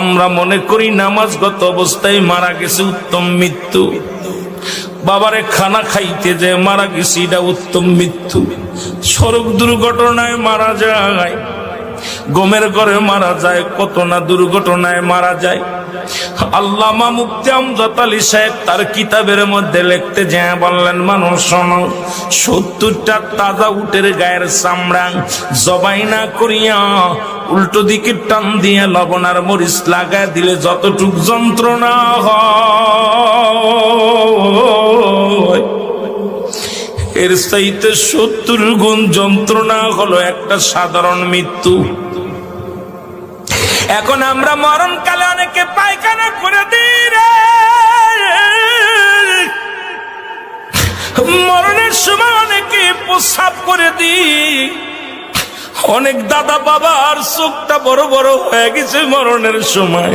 আমরা মনে করি নামাজগত অবস্থায় মারা গেছে উত্তম মৃত্যু। বাবারে খানা খাইতে যে মারা গেছে, এটা উত্তম মৃত্যু। সড়ক দুর্ঘটনায় মারা যায়, গমের ঘরে মারা যায়, কত না দুর্ঘটনায় মারা যায়। আল্লামা মুফতি আমজাদ আলী সাহেব তার কিতাবের মধ্যে লিখতে যায়, বললেন, মানুষ, শোনো, সত্তরটা তাজা উটের গায়ের চামড়া জবাই না করিয়া উল্টো দিকে টান দিয়ে লবণ আর মরিচ লাগায় দিলে যতটুক যন্ত্রণা হয়। এর চাইতে সত্তর গুণ যন্ত্রণা হলো একটা সাধারণ মৃত্যু। এখন আমরা মরণকালে মরণের সময় অনেকে প্রস্রাব করে দিই। অনেক দাদা বাবার চোখটা বড় বড় হয়ে গেছে মরণের সময়।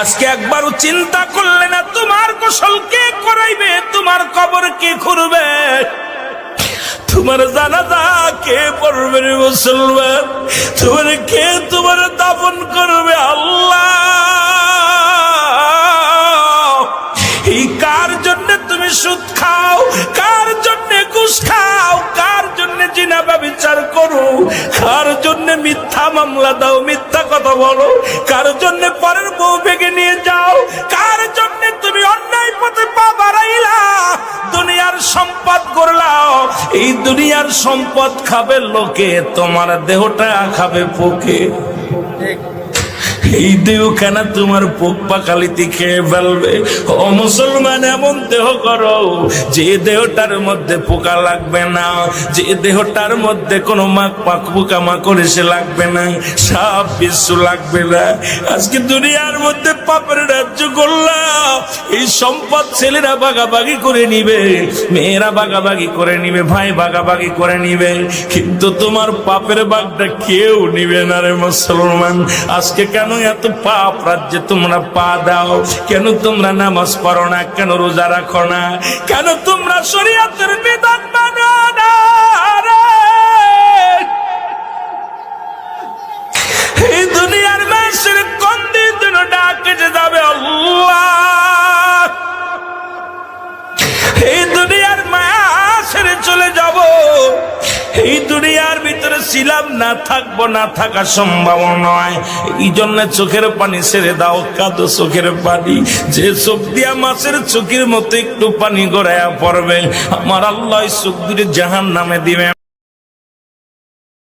আজকে একবারও চিন্তা করলে না, তোমার গোসল কে করাইবে? তোমার কবর কে খুঁড়বে? তোমার জানাজা কে পড়বে মুসলমান? তোমার কে তোমার করবে আল্লাহ? এই কার জন্য তুমি সুদ খাও? কার করো? কার জন্য মিথ্যা মামলা দাও? মিথ্যা কথা বলো। কার জন্য পরের বউ ভেঙে নিয়ে যাও? কার জন্য তুমি অন্যায় পথে পা বাড়াইলা? দুনিয়ার সম্পদ করলাও এই দুনিয়ার সম্পদ খাবে লোকে, তোমার দেহটা খাবে পোকে এই দেহ কেন তোমার পোক পাকালিতে খেয়ে ফেলবে। ও মুসলমান, এমন দেহ করো, যে দেহটার মধ্যে পোকা লাগবে না, যে দেহটার মধ্যে কোনো মাক পাক পোকা মাকড় এসে লাগবে না সাপ বিশ্ব লাগবে না। আজকে দুনিয়ার মধ্যে পাপের রাজ্য করলাম। এই সম্পদ ছেলেরা বাগাবাগি করে নিবে, মেয়েরা বাগাবাগি করে নিবে, ভাই বাগাবাগি করে নিবে। কিন্তু তোমার পাপের বাগটা কেউ নিবে না রে মুসলমান। আজকে কেন এত পাপ রাজ্যে তোমরা পা দাও। কেন তোমরা নামাজ পড়ো না? কেন রোজা রাখো না? কেন তোমরা শরীয়তের বিধান ছিলাম না থাকব, না থাকা সম্ভব নয়। এই জন্য চোখের পানি ছেড়ে দাও, কাদো চোখের পানি। যে চোখ দিয়া মাছের চোখের মতো একটু পানি গড়াইয়া পড়বে, আমার আল্লাহ চোখ দিয়ে জাহান নামে দিবে